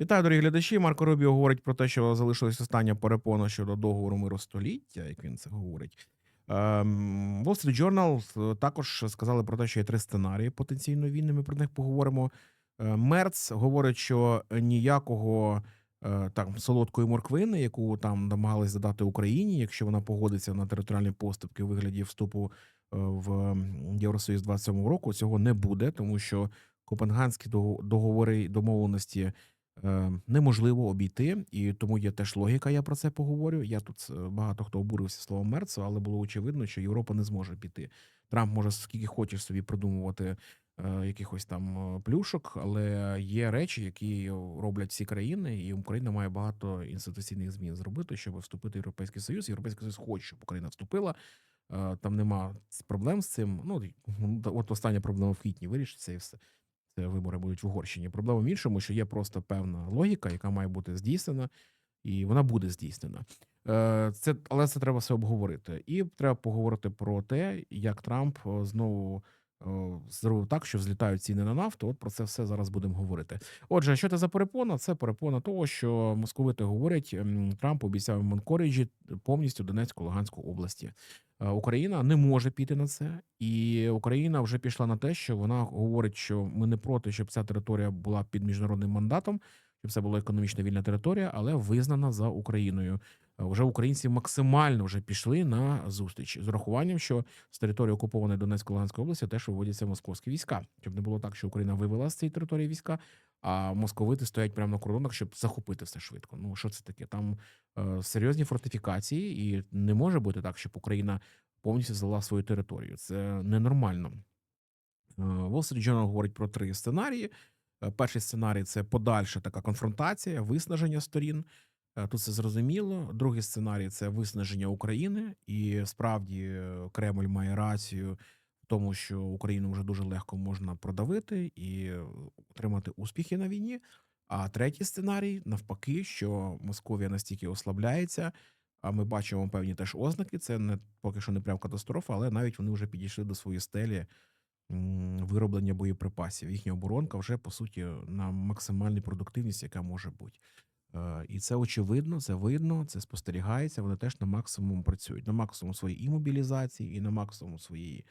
Вітаю, дорогі глядачі. Марко Рубіо говорить про те, що залишилась остання перепона щодо договору миру століття, як він це говорить. Ем, Wall Street Journal е, також сказали про те, що є три сценарії потенційно війни. Ми про них поговоримо. Е, Мерц говорить, що ніякого е, там солодкої морквини, яку там намагались задати Україні, якщо вона погодиться на територіальні поступки у вигляді вступу в Євросоюз 27 року, цього не буде, тому що Копенгганські дого- договори домовленості неможливо обійти, і тому є теж логіка. Я про це поговорю. Я тут е, багато хто обурився словом Мерцу, але було очевидно, що Європа не зможе піти. Трамп може скільки хочеш собі придумувати е, якихось там е, плюшок, але є речі, які роблять всі країни, і Україна має багато інституційних змін зробити, щоб вступити в Європейський Союз. Європейський Союз хоче, щоб Україна вступила. Е, Там нема проблем з цим. Ну от остання проблема в квітні вирішиться і все вибори будуть в Угорщині. Проблема в іншому, що є просто певна логіка, яка має бути здійснена, і вона буде здійснена. Е, Це але це треба все обговорити. І треба поговорити про те, як Трамп е, знову е, зробив так, що взлітають ціни на нафту. От про це все зараз будемо говорити. Отже, що це за перепона? Це перепона того, що московити говорять, ем, Трамп обіцяв Монкоріджі повністю Донецьку Луганську області. Е, Україна не може піти на це, і Україна вже пішла на те, що вона говорить, що ми не проти, щоб ця територія була під міжнародним мандатом, щоб це була економічно вільна територія, але визнана за Україною. Вже українці максимально вже пішли на зустріч з урахуванням, що з території окупованої Донецької Луганської області теж виводяться московські війська, щоб не було так, що Україна вивела з цієї території війська, а московити стоять прямо на кордонах, щоб захопити все швидко. Ну що це таке? Там е, серйозні фортифікації, і не може бути так, щоб Україна повністю здала свою територію. Це ненормально. Е, Wall Street Journal говорить про три сценарії. Е, Перший сценарій це подальша така конфронтація, виснаження сторін. Е, Тут це зрозуміло. Другий сценарій це виснаження України, і справді е, Кремль має рацію в тому, що Україну вже дуже легко можна продавити і е, отримати успіхи на війні. А третій сценарій навпаки, що Московія настільки ослабляється. А ми бачимо певні теж ознаки. Це не поки що не прям катастрофа, але навіть вони вже підійшли до своєї стелі вироблення боєприпасів. Їхня оборонка вже по суті на максимальній продуктивність, яка може бути. Е, І це очевидно, це видно, це спостерігається. Вони теж на максимум працюють, на максимум своєї і мобілізації, і на максимум своєї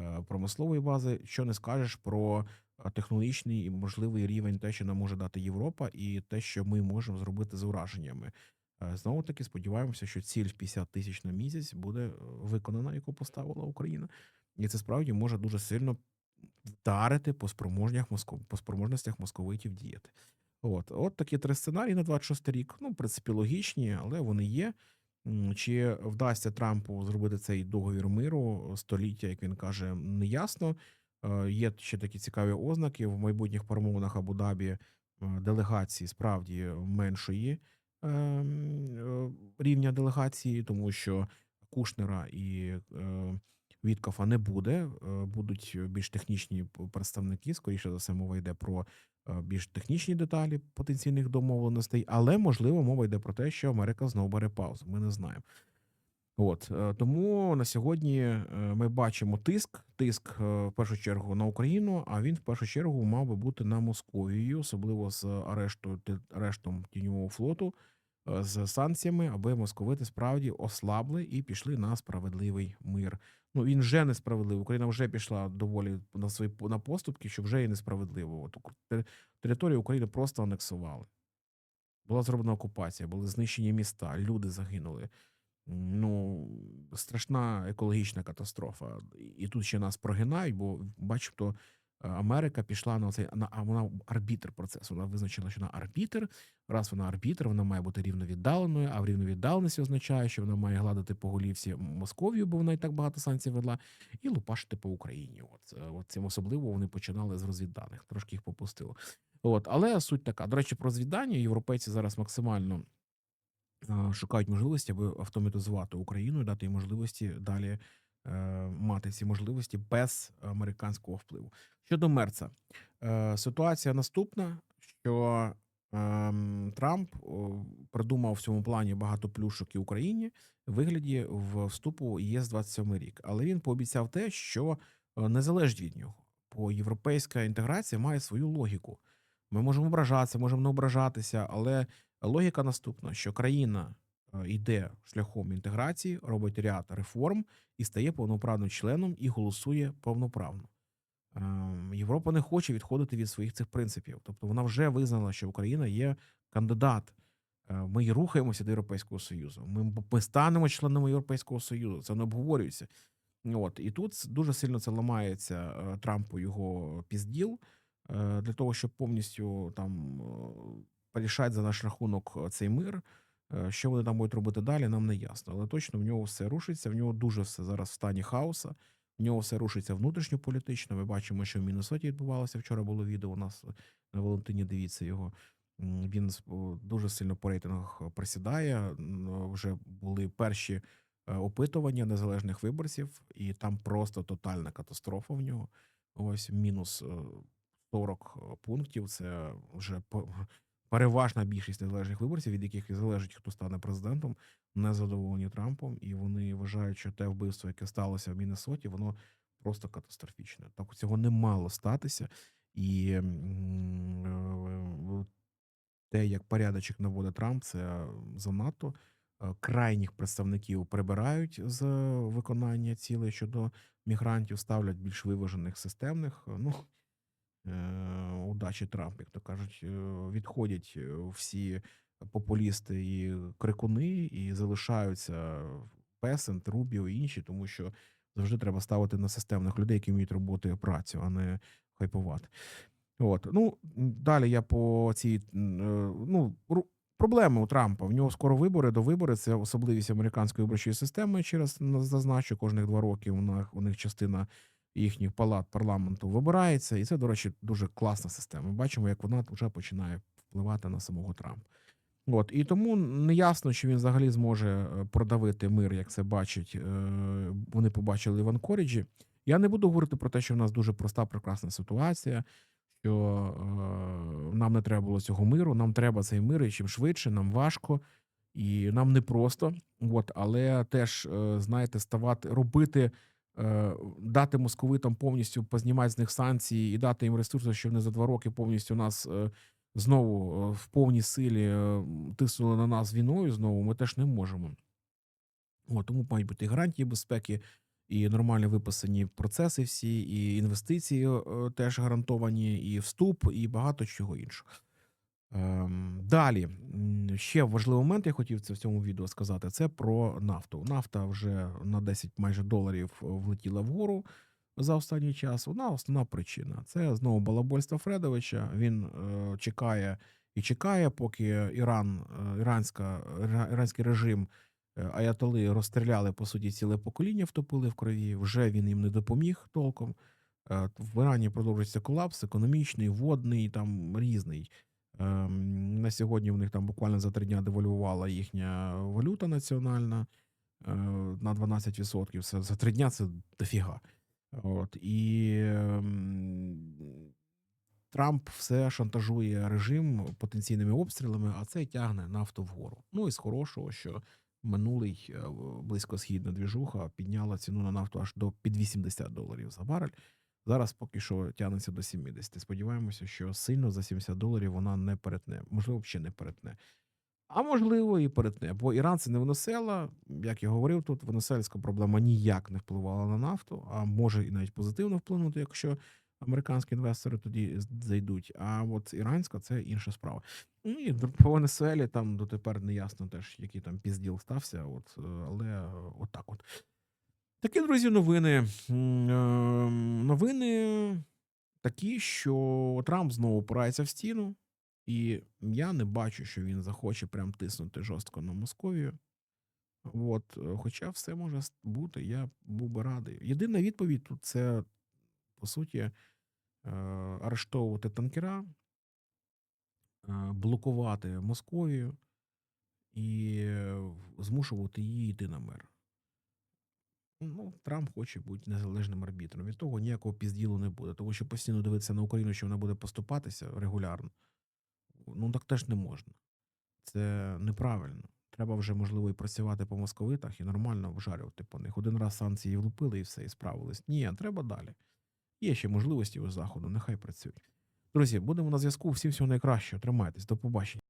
е, промислової бази. Що не скажеш про е, технологічний і можливий рівень, те, що нам може дати Європа, і те, що ми можемо зробити з ураженнями. Знову таки сподіваємося, що ціль в 50 тисяч на місяць буде виконана, яку поставила Україна, і це справді може дуже сильно вдарити по спроможнях спроможностях московитів діяти. От, от такі три сценарії на 26 рік. Ну, в принципі, логічні, але вони є. Чи вдасться Трампу зробити цей договір миру століття, як він каже, неясно. Е, Є ще такі цікаві ознаки в майбутніх перемовинах Абу-Дабі е, делегації справді меншої е, рівня делегації, тому що Кушнера і е, Віткофа не буде. е, Будуть більш технічні представники. Скоріше за все, мова йде про е, більш технічні деталі потенційних домовленостей, але можливо мова йде про те, що Америка знову бере паузу. Ми не знаємо. От е, тому на сьогодні е, ми бачимо тиск, тиск е, в першу чергу на Україну, а він в першу чергу мав би бути на Московію, особливо з арешту арештом тіньового флоту, е, з санкціями, аби московити справді ослабли і пішли на справедливий мир. Ну він вже несправедливий. Україна вже пішла доволі на свої на поступки, що вже є несправедливо. От територію України просто анексували. Була зроблена окупація, були знищені міста, люди загинули. Ну, страшна екологічна катастрофа. І тут ще нас прогинають, бо бачимо, е, Америка пішла на цей на вона арбітр процесу. Вона визначила, що вона арбітр. Раз вона арбітр, вона має бути рівновіддаленою, а в рівновіддаленості означає, що вона має гладити по голівці Московію, бо вона і так багато санкцій ведла, і лупашити по Україні. От, е, от цим особливо вони починали з розвідданих, трошки їх попустило. От, але суть така. До речі, про розвіддання європейці зараз максимально е, шукають можливості, аби автоматизувати Україну і дати їй можливості далі е, мати ці можливості без американського впливу. Щодо Мерца, е, ситуація наступна: що ем, Трамп придумав в цьому плані багато плюшок і Україні в вигляді в вступу ЄС 27 рік, але він пообіцяв те, що е, не залежить від нього, бо європейська інтеграція має свою логіку. Ми можемо ображатися, можемо не ображатися, але логіка наступна: що країна е, йде шляхом інтеграції, робить ряд реформ і стає повноправним членом і голосує повноправно. Ем, Європа не хоче відходити від своїх цих принципів. Тобто вона вже визнала, що Україна є кандидат. Е, Ми рухаємося до Європейського Союзу. Ми, ми станемо членами Європейського Союзу. Це не обговорюється. От і тут дуже сильно це ламається е, Трампу його пізділ е, для того, щоб повністю там е, порішати за наш рахунок е, цей мир. Е, Що вони там будуть робити далі, нам не ясно. Але точно в нього все рушиться. В нього дуже все зараз в стані хаоса. В нього все рушиться внутрішньополітично. Ми бачимо, що в Міннесоті відбувалося. Вчора було відео у нас на Валентині. Дивіться його. Він дуже сильно по рейтингах просідає. М, Вже були перші е, опитування незалежних виборців, і там просто тотальна катастрофа в нього. Ось мінус е, 40 пунктів. Це вже переважна більшість незалежних виборців, від яких і залежить, хто стане президентом, не задоволені Трампом, і вони вважають, що те вбивство, яке сталося в Міннесоті, воно просто катастрофічне. Так цього не мало статися. І е, те, як порядочок наводить Трамп, це занадто. Е, Крайніх представників прибирають з виконання цілей щодо мігрантів, ставлять більш виважених системних. Е, Ну, удачі Трамп, як то кажуть, е, відходять е, всі популісти і крикуни, і залишаються Песент, Рубіо і інші, тому що завжди треба ставити на системних людей, які вміють роботи працю, а не хайпувати. От ну далі я по цій е, ну проблеми у Трампа. В нього скоро вибори до вибори. Це особливість американської виборчої системи. На- зазначу, кожних два роки у них, у них частина їхніх палат парламенту вибирається, і це, до речі, дуже класна система. Ми бачимо, як вона вже починає впливати на самого Трампа. От і тому не ясно, чи він взагалі зможе е, продавити мир, як це бачить. е, Вони побачили в Анкоріджі. Я не буду говорити про те, що в нас дуже проста, прекрасна ситуація, що е, нам не треба було цього миру. Нам треба цей мир, і чим швидше, нам важко, і нам не просто. От, але теж, знаєте, ставати робити. Е, Дати московитам повністю познімати з них санкції і дати їм ресурси, щоб вони за два роки повністю нас е, знову е, в повній силі тиснули на нас війною. Знову ми теж не можемо. От, тому мають бути і гарантії безпеки, і нормально виписані процеси всі, і інвестиції теж гарантовані, і вступ, і багато чого іншого. Ем, далі, ще важливий момент, я хотів це в цьому відео сказати, це про нафту. Нафта вже на 10 майже доларів е, влетіла вгору за останній час. Вона основна причина. Це знову балабольство Фредовича. Він е, чекає і чекає, поки Іран, е, іранська, іранський режим е, аятоли розстріляли по суті ціле покоління, втопили в крові. Вже він їм не допоміг толком. Е, В Ірані продовжується колапс економічний, водний, там різний. Ем, На сьогодні в них там буквально за три дня девальвувала їхня валюта національна е, на 12%. Це за три дня це дофіга. От і ем, Трамп все шантажує режим потенційними обстрілами, а це тягне нафту вгору. Ну і з хорошого, що минулий е, близькосхідна двіжуха підняла ціну на нафту аж до під 80 доларів за барель. Зараз поки що тягнеться до 70. Сподіваємося, що сильно за 70 доларів вона не перетне. Можливо, ще не перетне. А можливо, і перетне. Бо Іран це не Венесуела. Як я говорив, тут венесуельська проблема ніяк не впливала на нафту, а може і навіть позитивно вплинути, якщо американські інвестори тоді зайдуть. А от іранська це інша справа. Ну і по Венесуелі там дотепер не ясно теж, який там пізділ стався. От, е, але е, отак от. Такі, друзі, новини. Е, Новини такі, що Трамп знову опирається в стіну, і я не бачу, що він захоче прям тиснути жорстко на Московію. От, е, хоча все може бути, я був би радий. Єдина відповідь тут це, по суті, е, арештовувати танкера, е, блокувати Московію і змушувати її йти на мир. Ну, Трамп хоче бути незалежним арбітром. Від того ніякого пізділу не буде, тому що постійно дивитися на Україну, що вона буде поступатися регулярно. Ну так теж не можна. Це неправильно. Треба вже, можливо, і працювати по московитах і нормально вжарювати по них. Один раз санкції влупили і все, і справились. Ні, треба далі. Є ще можливості у заходу, нехай працюють. Друзі, будемо на зв'язку. Всім всього найкращого. Тримайтесь. До побачення.